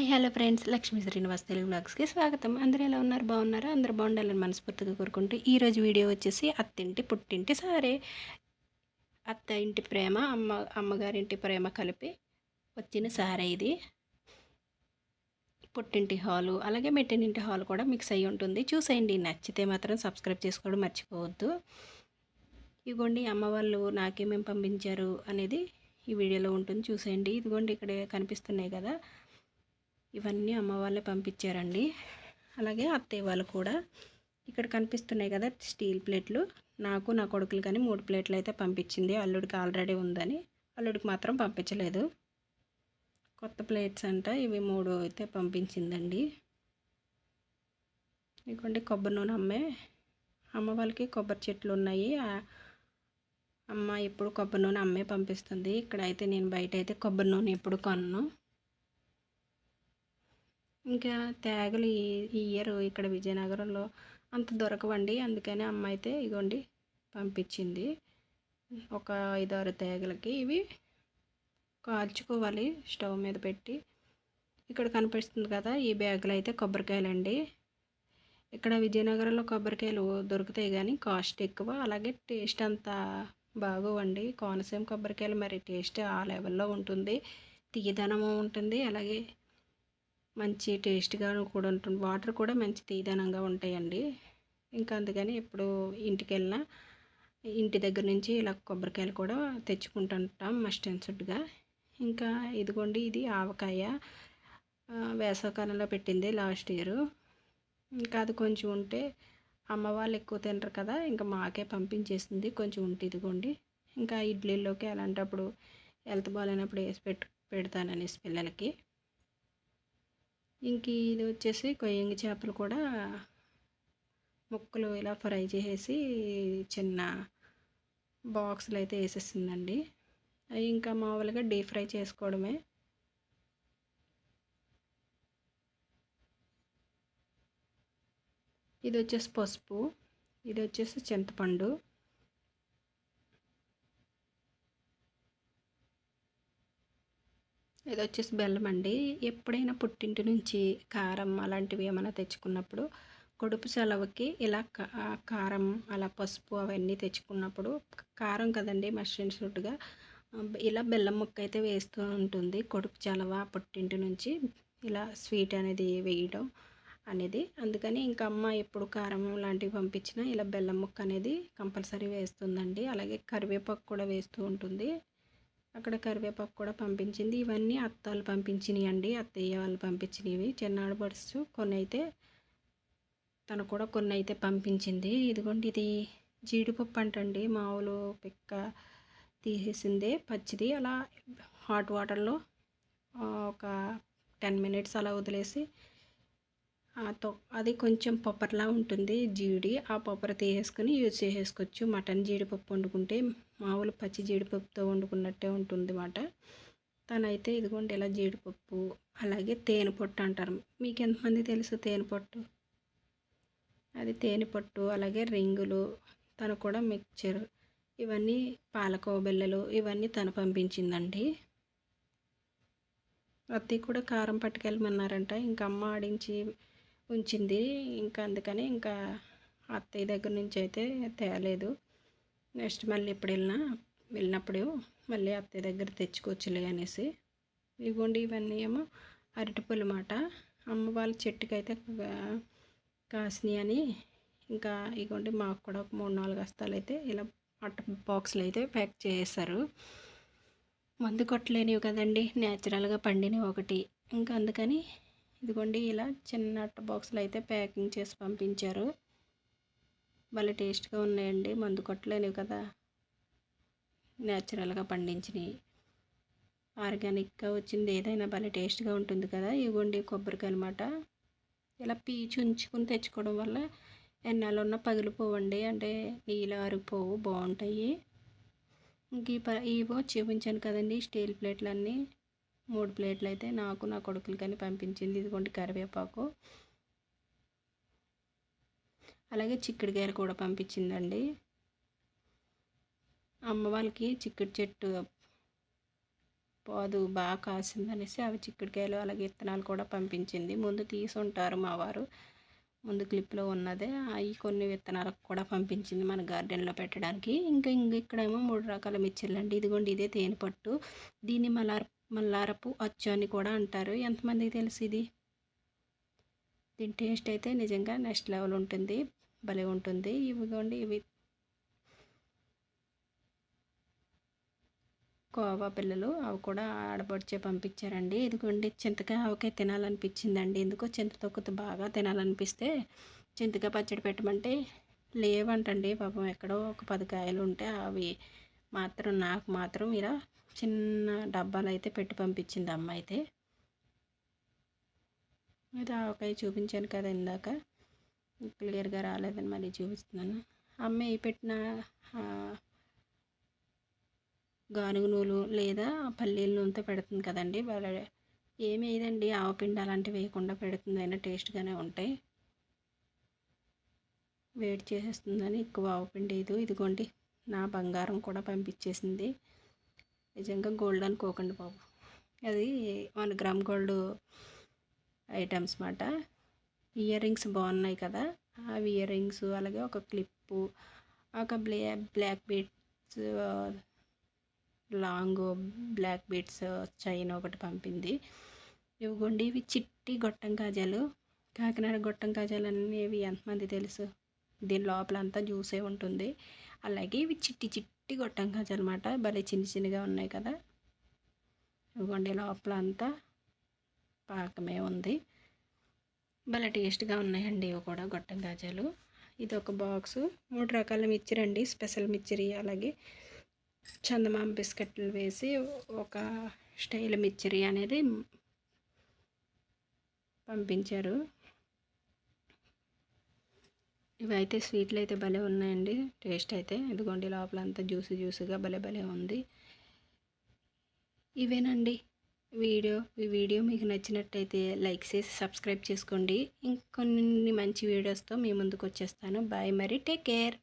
Hi hello friends. Lakshmi Srinivas Telugu బ్లాగ్స్కి స్వాగతం. అందరూ ఎలా ఉన్నారు? బాగున్నారా? అందరూ బాగుండాలని మనస్ఫూర్తిగా కోరుకుంటూ ఈరోజు వీడియో వచ్చేసి అత్తింటి పుట్టింటి సారే. అత్త ఇంటి ప్రేమ అమ్మ అమ్మగారింటి ప్రేమ కలిపి వచ్చిన సారే ఇది. పుట్టింటి హాలు అలాగే మెట్టినింటి హాల్ కూడా మిక్స్ అయ్యి ఉంటుంది. చూసేయండి. నచ్చితే మాత్రం సబ్స్క్రైబ్ చేసుకోవడం మర్చిపోవద్దు. ఇదిగోండి అమ్మ వాళ్ళు నాకేమేమి పంపించారు అనేది ఈ వీడియోలో ఉంటుంది. చూసేయండి. ఇదిగోండి ఇక్కడ కనిపిస్తున్నాయి కదా. ఇవన్నీ అమ్మ వాళ్ళే పంపించారండి. అలాగే అత్తయ్య వాళ్ళు కూడా. ఇక్కడ కనిపిస్తున్నాయి కదా స్టీల్ ప్లేట్లు. నాకు నా కొడుకులు కానీ మూడు ప్లేట్లు అయితే పంపించింది. అల్లుడికి ఆల్రెడీ ఉందని. అల్లుడికి మాత్రం పంపించలేదు. కొత్త ప్లేట్స్ అంట ఇవి మూడు అయితే పంపించిందండి. ఇదిగోండి కొబ్బరి నూనె అమ్మే. అమ్మ వాళ్ళకి కొబ్బరి చెట్లు ఉన్నాయి. అమ్మ ఎప్పుడు కొబ్బరి నూనె అమ్మే పంపిస్తుంది. ఇక్కడ అయితే నేను బయట అయితే కొబ్బరి నూనె ఎప్పుడు కొన్నాను ఇంకా తేగలు ఈ ఇయర్ ఇక్కడ విజయనగరంలో అంత దొరకవండి. అందుకని అమ్మ అయితే ఇగోండి పంపించింది. ఒక ఐదారు తేగలకి ఇవి కాల్చుకోవాలి స్టవ్ మీద పెట్టి. ఇక్కడ కనిపిస్తుంది కదా ఈ బ్యాగులు అయితే కొబ్బరికాయలండి. ఇక్కడ విజయనగరంలో కొబ్బరికాయలు దొరుకుతాయి కానీ కాస్ట్ ఎక్కువ. అలాగే టేస్ట్ అంత బాగోవండి. కోనసీమ కొబ్బరికాయలు మరి టేస్ట్ ఆ లెవెల్లో ఉంటుంది. తీయదనము ఉంటుంది. అలాగే మంచి టేస్ట్గా కూడా ఉంటుంది. వాటర్ కూడా మంచి తీదనంగా ఉంటాయండి. ఇంకా అందుకని ఎప్పుడు ఇంటికి వెళ్ళినా ఇంటి దగ్గర నుంచి ఇలా కొబ్బరికాయలు కూడా తెచ్చుకుంటుంటాం మస్ట్ అండ్ ఇంకా ఇదిగోండి ఇది ఆవకాయ. వేసవకాలంలో పెట్టింది లాస్ట్ ఇయర్. ఇంకా అది కొంచెం ఉంటే అమ్మ వాళ్ళు ఎక్కువ తినరు కదా ఇంకా మాకే పంపించేసింది కొంచెం ఉంటే ఇదిగోండి. ఇంకా ఇడ్లీలోకి అలాంటప్పుడు హెల్త్ బాగాలేనప్పుడు వేసి పెట్టు పెడతాననేసి పిల్లలకి. ఇంక ఇది వచ్చేసి కొయ్యంగి చేపలు కూడా ముక్కలు ఇలా ఫ్రై చేసేసి చిన్న బాక్సులు అయితే వేసేసిందండి. అవి ఇంకా మామూలుగా డీప్ ఫ్రై చేసుకోవడమే. ఇది వచ్చేసి పసుపు ఇది వచ్చేసి చింతపండు. ఇది వచ్చేసి బెల్లం అండి. ఎప్పుడైనా పుట్టింటి నుంచి కారం అలాంటివి ఏమైనా తెచ్చుకున్నప్పుడు కొడుపు సెలవుకి ఇలా కారం అలా పసుపు అవన్నీ తెచ్చుకున్నప్పుడు కారం కదండి మస్టర్డ్ షూట్గా ఇలా బెల్లం ముక్క అయితే వేస్తూ ఉంటుంది. కొడుపు చలవ పుట్టింటి నుంచి ఇలా స్వీట్ అనేది వేయడం అనేది. అందుకని ఇంకా అమ్మ ఎప్పుడు కారం లాంటివి పంపించినా ఇలా బెల్లం ముక్క అనేది కంపల్సరీ వేస్తుందండి. అలాగే కరివేపాకు కూడా వేస్తూ ఉంటుంది. అక్కడ కరివేపాకు కూడా పంపించింది. ఇవన్నీ అత్తాలు పంపించినవి అండి. అత్తయ్య వాళ్ళు పంపించినవి. చిన్నాడు బడ్స్ కొన్ని అయితే తను కూడా కొన్ని అయితే పంపించింది. ఇదిగోండి ఇది జీడిపప్పు అంటండి. మామూలు పిక్క తీసేసిందే పచ్చిది. అలా హాట్ వాటర్లో ఒక టెన్ మినిట్స్ అలా వదిలేసి అది కొంచెం పప్పర్లా ఉంటుంది జీడి. ఆ పప్పర్ తీసేసుకొని యూజ్ చేసేసుకోవచ్చు. మటన్ జీడిపప్పు వండుకుంటే మామూలు పచ్చి జీడిపప్పుతో వండుకున్నట్టే ఉంటుంది అన్నమాట తనైతే ఇదిగోండి ఇలా జీడిపప్పు అలాగే తేనె పొట్టు అంటారు. మీకు ఎంతమంది తెలుసు తేనె పొట్టు అది తేనె పొట్టు అలాగే రింగులు తను కూడా మిక్చర్ ఇవన్నీ పాలకోవ బిళ్ళలు ఇవన్నీ తను పంపించిందండి. అత్తి కూడా కారం పట్టుకెళ్ళమన్నారంట. ఇంకా అమ్మ ఆడించి ఉంచింది. ఇంకా అందుకని ఇంకా అత్తయ్య దగ్గర నుంచి అయితే తేలేదు. నెక్స్ట్ మళ్ళీ ఎప్పుడు వెళ్ళినా వెళ్ళినప్పుడు మళ్ళీ అత్తయ్య దగ్గర తెచ్చుకోవచ్చులే అనేసి. ఇవ్వండి ఇవన్నీ ఏమో అరటిపళ్ళు మాట. అమ్మ వాళ్ళ చెట్టుకి అయితే కాసినాయి అని ఇంకా ఇగోండి మాకు కూడా ఒక మూడు నాలుగు హస్తాలు అయితే ఇలా అట్ట బాక్స్లు అయితే ప్యాక్ చేశారు మందు కొట్టలేనివి కదండి న్యాచురల్గా పండినవి ఒకటి. ఇంకా అందుకని ఇదిగోండి ఇలా చిన్న బాక్సులు అయితే ప్యాకింగ్ చేసి పంపించారు. భలే టేస్ట్గా ఉన్నాయండి. మందు కొట్టలేనివి కదా. న్యాచురల్గా పండించినవి. ఆర్గానిక్గా వచ్చింది ఏదైనా భలే టేస్ట్గా ఉంటుంది కదా. ఇవ్వండి కొబ్బరికాయ అనమాట ఇలా పీచు ఉంచుకుని తెచ్చుకోవడం వల్ల ఎన్నాళ్ళు ఉన్న పగిలిపోవండి. అంటే నీళ్ళు ఆరిపోవు బాగుంటాయి. ఇంక ఈ ఇవో చూపించాను కదండి స్టీల్ ప్లేట్లన్నీ. మూడు ప్లేట్లు అయితే నాకు నా కొడుకులు కానీ పంపించింది. ఇదిగోండి కరివేపాకు. అలాగే చిక్కుడుకాయలు కూడా పంపించిందండి. అమ్మ వాళ్ళకి చిక్కుడు చెట్టు పోదు బాగా కాసిందనేసి అవి చిక్కుడుకాయలు అలాగే విత్తనాలు కూడా పంపించింది. ముందు తీసుంటారు మా వారు. ముందు క్లిప్లో ఉన్నదే. అవి కొన్ని విత్తనాలకు కూడా పంపించింది మన గార్డెన్లో పెట్టడానికి. ఇంకా ఇంక ఇక్కడేమో మూడు రకాల మిర్చిలు అండి ఇదిగోండి ఇదే తేనెపట్టు. దీన్ని మలార్ మల్లారపు అచ్చు అని కూడా అంటారు. ఎంతమందికి తెలుసు ఇది? దీని టేస్ట్ అయితే నిజంగా నెక్స్ట్ లెవెల్ ఉంటుంది. భలే ఉంటుంది. ఇవిగోండి ఇవి. కోవా పిల్లలు అవి కూడా ఆడబడిచే పంపించారండి. ఇదిగోండి చింతకాయ ఆవకాయ తినాలనిపించిందండి. ఎందుకో చింత బాగా తినాలనిపిస్తే చింతకాయ పచ్చడి పెట్టమంటే లేవంటండి పాపం. ఎక్కడో ఒక పది కాయలు ఉంటే అవి మాత్రం నాకు మాత్రం ఇలా చిన్న డబ్బాలు అయితే పెట్టి పంపించింది అమ్మ అయితే ఇది ఆవకాయ చూపించాను కదా ఇందాక. క్లియర్గా రాలేదని మళ్ళీ చూపిస్తున్నాను. అమ్మ ఏ పెట్టిన గానుగ నూలు లేదా పల్లీల నూనెతో పెడుతుంది కదండి. వాళ్ళ ఏమి వేయదండి ఆవపిండి అలాంటివి వేయకుండా పెడుతుంది. అయినా టేస్ట్గానే ఉంటాయి. వేడి చేసేస్తుందని ఎక్కువ ఆవపిండి ఇది ఇదిగోండి నా బంగారం కూడా పంపించేసింది. నిజంగా గోల్డ్ అనుకోకండి బాబు. అది వన్ గ్రామ్ గోల్డ్ ఐటమ్స్ మాట. ఇయర్ రింగ్స్ బాగున్నాయి కదా. అవి ఇయర్ రింగ్స్ అలాగే ఒక క్లిప్పు ఒక బ్లే black beads long black beads chain ఒకటి పంపింది. ఇవ్వండి ఇవి చిట్టి గొట్టం కాజాలు. కాకినాడ గొట్టం కాజాలు అనేవి ఎంతమంది తెలుసు? దీని లోపల అంతా జ్యూసే ఉంటుంది. అలాగే ఇవి చిట్టి చిట్టి గొట్టం కాజాలు అనమాట భలే చిన్న చిన్నగా ఉన్నాయి కదా. ఇవ్వండి లోపల అంతా. పాకమే ఉంది. భలే టేస్ట్గా ఉన్నాయండి ఇవి కూడా గొట్టం కాజాలు ఇది ఒక బాక్స్. మూడు రకాల మిక్చర్ స్పెషల్ మిక్చరీ అలాగే చందమామ బిస్కెట్లు వేసి ఒక స్టైల్ మిక్చరీ అనేది పంపించారు. ఇవైతే స్వీట్లు అయితే భలే ఉన్నాయండి. టేస్ట్ అయితే ఇదిగోండి లోపల అంతా జ్యూసీ జ్యూసీగా భలే భలే ఉంది. ఇవేనండి వీడియో. ఈ వీడియో మీకు నచ్చినట్టయితే లైక్ చేసి సబ్స్క్రైబ్ చేసుకోండి. ఇంకొన్ని మంచి వీడియోస్తో మీ ముందుకు వచ్చేస్తాను. బాయ్ మరి. Take care.